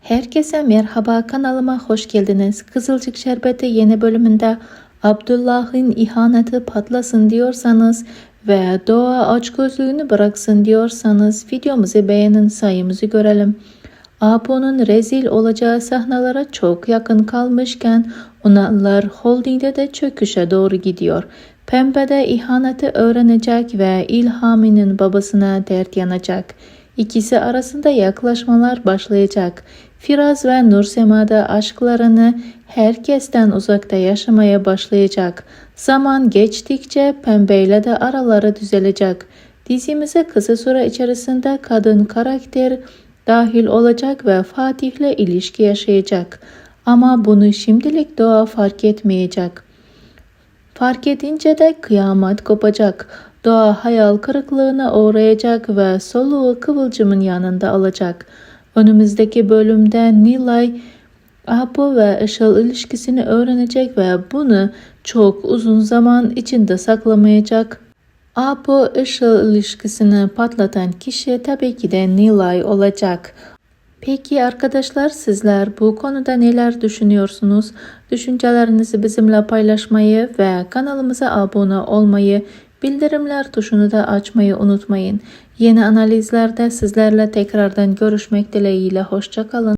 Herkese merhaba kanalıma hoş geldiniz. Kızılcık Şerbeti yeni bölümünde Abdullah'ın ihaneti patlasın diyorsanız ve doğa açgözlüğünü bıraksın diyorsanız videomuzu beğenin sayımızı görelim. Apo'nun rezil olacağı sahnelere çok yakın kalmışken Unalılar holdingde de çöküşe doğru gidiyor. Pembe de ihaneti öğrenecek ve İlhami'nin babasına dert yanacak. İkisi arasında yaklaşmalar başlayacak. Firaz ve Nursema da aşklarını herkesten uzakta yaşamaya başlayacak. Zaman geçtikçe pembeyle de araları düzelecek. Dizimize kısa süre içerisinde kadın karakter dahil olacak ve Fatih'le ilişki yaşayacak. Ama bunu şimdilik Doğa fark etmeyecek. Fark edince de kıyamet kopacak. Doğa hayal kırıklığına uğrayacak ve soluğu Kıvılcım'ın yanında alacak. Önümüzdeki bölümde Nilay Apo ve Işıl ilişkisini öğrenecek ve bunu çok uzun zaman içinde saklamayacak. Apo Işıl ilişkisini patlatan kişi tabii ki de Nilay olacak. Peki arkadaşlar sizler bu konuda neler düşünüyorsunuz? Düşüncelerinizi bizimle paylaşmayı ve kanalımıza abone olmayı, bildirimler tuşunu da açmayı unutmayın. Yeni analizlerde sizlerle tekrardan görüşmek dileğiyle hoşçakalın.